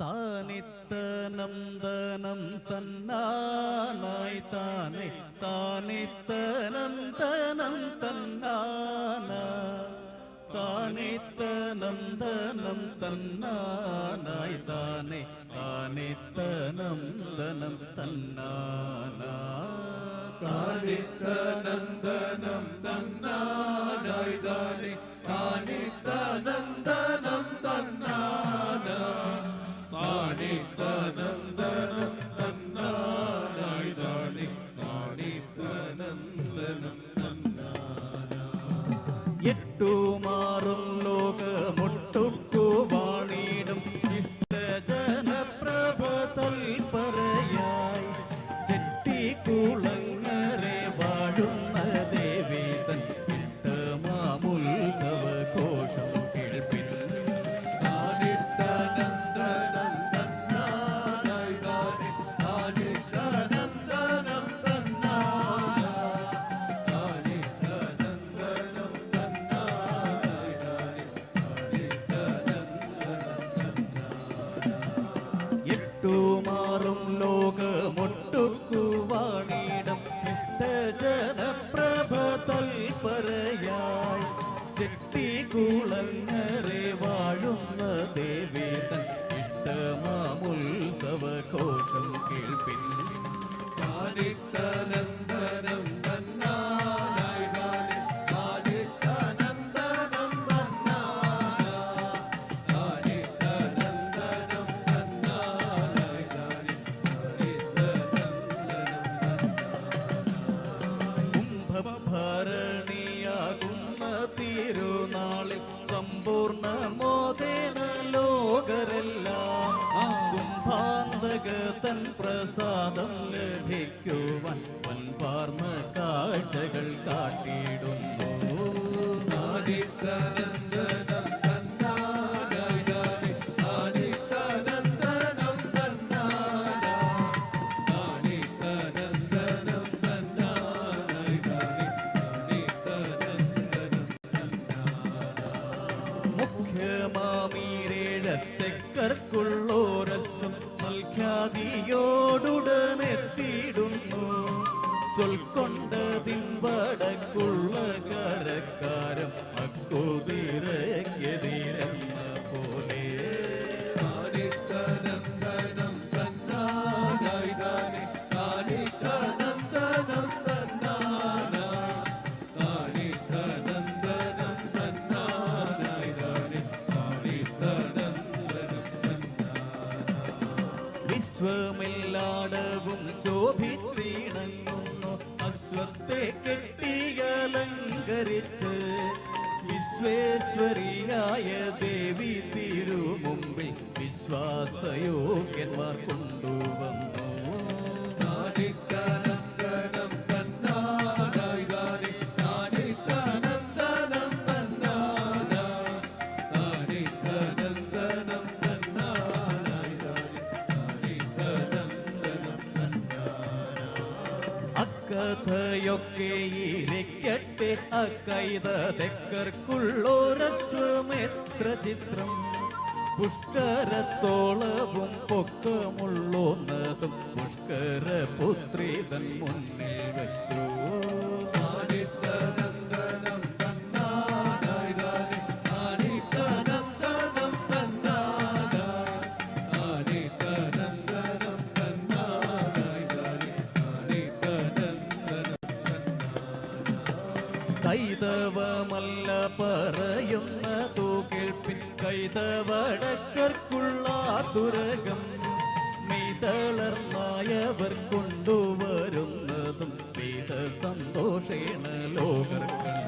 താനിത്തനം തനം തന്നാനായി താനെ താനിത്തനം തനം തന്നാന. താനിത്തനം തനം തന്നാനായി താനെ താനിത്തനം തനം തന്നാന. താനിത്തനം തനം പറയായി. ചെട്ടി കൂളങ്ങരെ വാഴുന്ന ദേവി കാണിക്കുവാൻ വൻപാർന്ന കാഴ്ചകൾ കാട്ടി വിശ്വത്തെ കെട്ടിയലങ്കരിച്ച് വിശ്വേശ്വരിയായ ദേവി തിരുമുമ്പിൽ വിശ്വാസയോഗ്യന്മാർ കൊണ്ടുവന്നു. കഥ കൈതൊക്കെ ഇരയ്ക്കട്ടെ ആ കൈത തെക്കർക്കുള്ളോരസ്വമെത്ര ചിത്രം. പുഷ്കരത്തോളവും പൊക്കമുള്ളോന്നതും പുഷ്കരപുത്രി തൻ മുൻ ഹൈതവമല്ല പറയുന്നതു കൈതവടക്കർക്കുള്ള തുരകം. മിതളർന്നായവർ കൊണ്ടുവരുന്നതും സന്തോഷേണ ലോകർക്കും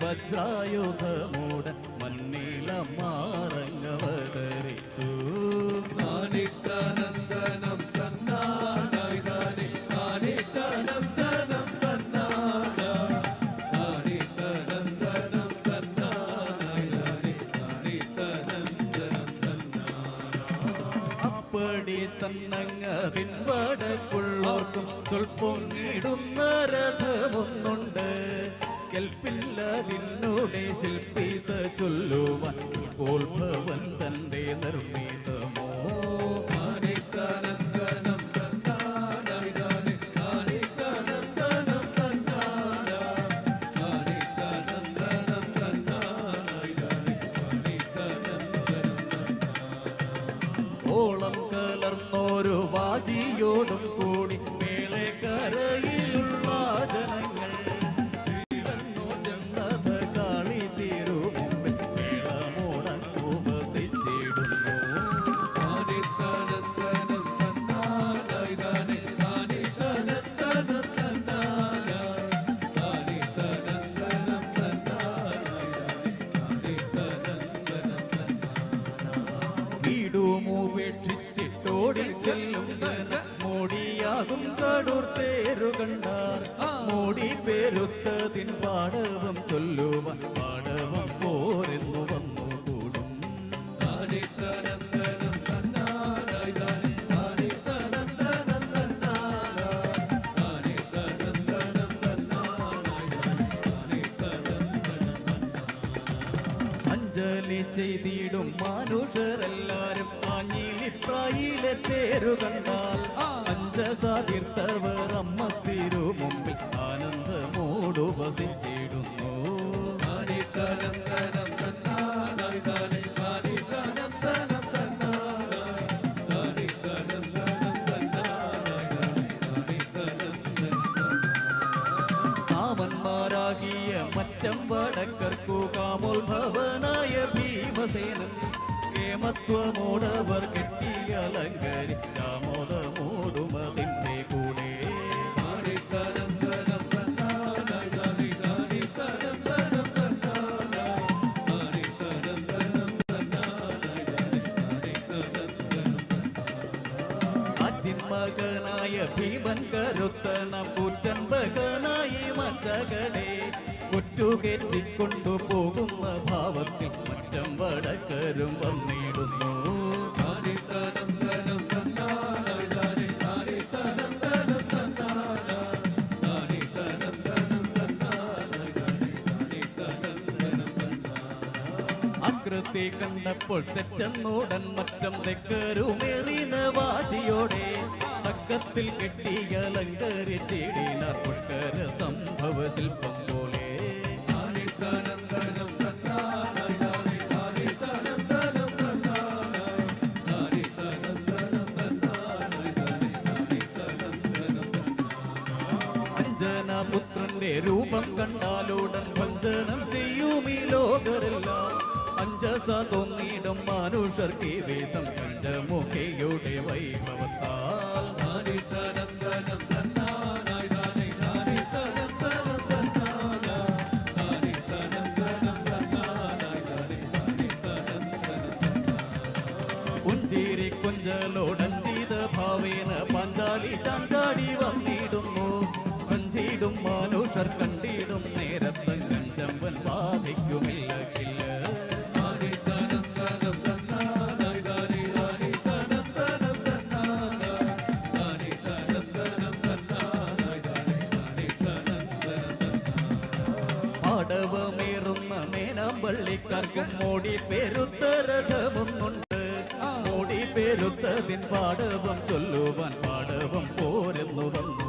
ഭദ്രായുധമൂട മണ്ണില മാറങ്ങവതരിച്ചു നാനിത്താനന്ദനം അപ്പടി സ്വൽപ്പം ഇടുന്ന രഥമൊന്നുണ്ട്. തന്നാനായിതാനെ ആദിത്തനന്ദനം ചൊല്ലുവാൻ ആദിത്തനന്ദനം തന്നാനായിതാനെ നിർമ്മിതമോ? ഓളം കലർന്നൊരു വാജിയോടും വീടുമുപേക്ഷിച്ചിട്ടോടി ചെല്ലും ജനം മോടിയാകും കടൂർ പേരു കണ്ടാർ മോടി പേരുത്തതിൻ പാടവം ചൊല്ലുവാൻ പാടവം പോരെന്നു വന്നുകൂടും ആദിത്തനന്ദനം തന്നാനായിതാനെ ആദിത്തനന്ദനം തന്നാനാ ആദിത്തനന്ദനം തന്നാനായിതാനെ ആദിത്തനന്ദനം അഞ്ജലി ചെയ്തിടും മനുഷ്യരെല്ലാരും ആഞ്ഞിലിപ്രായിലെ തേരു കണ്ടാൽ അഞ്ചസാതീർത്തവർ അമ്മ തിരുമുമ്പിൽ ആനന്ദമോടുപസിച്ചിടുന്നു ആദിത്തനന്ദനം തന്നാനായിതാനെ ആദിത്തനന്ദനം തന്നാനാ ആദിത്തനന്ദനം തന്നാനായിതാനെ ആദിത്തനന്ദനം സാമന്മാരാകിയ മറ്റം വടക്കർക്കു കാമോത്ഭവനായ ഭീമസേനൻ കേമത്വമോടവർ കെട്ടിയ അലങ്കരി രാമോദമോടുമതിന്റെ കൂടെ മകനായ ഭീമൻ കരുത്തന കൂറ്റൻ മകനായി മച്ചകളെ കുറ്റുകേറ്റിക്കൊണ്ടു പോകുന്ന ഭാവത്തിൽ മറ്റം വടക്കരും വന്നിടുന്നു. ആദിത്തനന്ദനം അകൃതി കണ്ടപ്പോൾ തെറ്റെന്നോടൻ മറ്റം തെക്കരുമേറിന വാശിയോടെ തക്കത്തിൽ കെട്ടിയ അലങ്കരിച്ചിടിന പുഷ്കര സംഭവ ശില്പം പോലെ. പുത്രന്റെ രൂപം കണ്ടാലോടൻ ഭഞ്ജനം ചെയ്യും ലോകരെല്ലാം. അഞ്ചസ തൊന്നിടും മനുഷ്യർക്ക് വേദം പഞ്ചമുഖയുടെ വൈഭവത്താൽ. പുഞ്ചിരി കുഞ്ചലോടഞ്ചിത ഭാവേന പഞ്ചാലി ചാഞ്ചാടി വന്നിടുന്നു. പഞ്ചിടും മനുഷ്യർ കണ്ടിടും മേനാമ്പള്ളിക്കാർക്കും മോടി പെരുത്തരഥമൊന്നുണ്ട് മോടി പേരുത്തതിൻ പാടവം ചൊല്ലുവാൻ പാടവം പോരുന്നു വന്നുകൂടും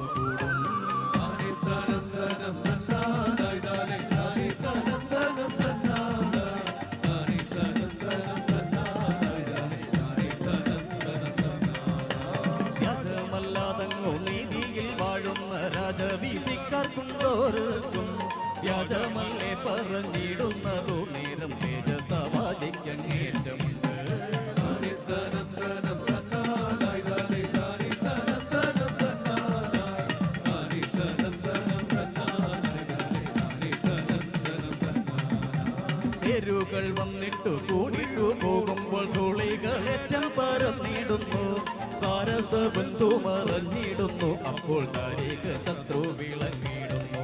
വാസവൻ തുമറഞ്ഞിടുന്നു അപ്പോൾ താരേക ശത്രു വിളങ്ങിടുന്നു.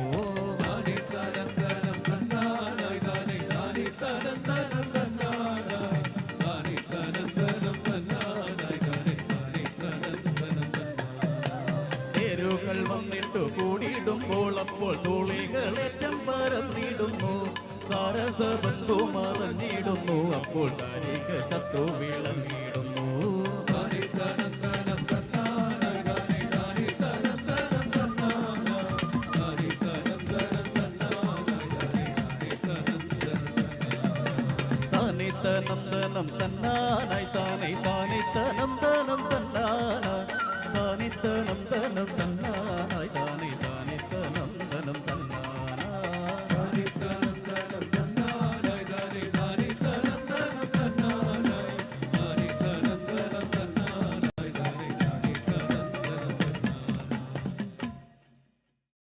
തേരുകൾ വന്നിട്ടു കൂടിയിടുമ്പോൾ അപ്പോൾ തുളികളേറ്റം പരന്നിടുന്നു. സാരസ ബന്ധു മറഞ്ഞിടുന്നു അപ്പോൾ താരേക ശത്രു വിളങ്ങിടുന്നു. താനൈ താനിത്ത നന്ദനം തന്നാനായി താനിത്ത നന്ദനം തന്നാനായി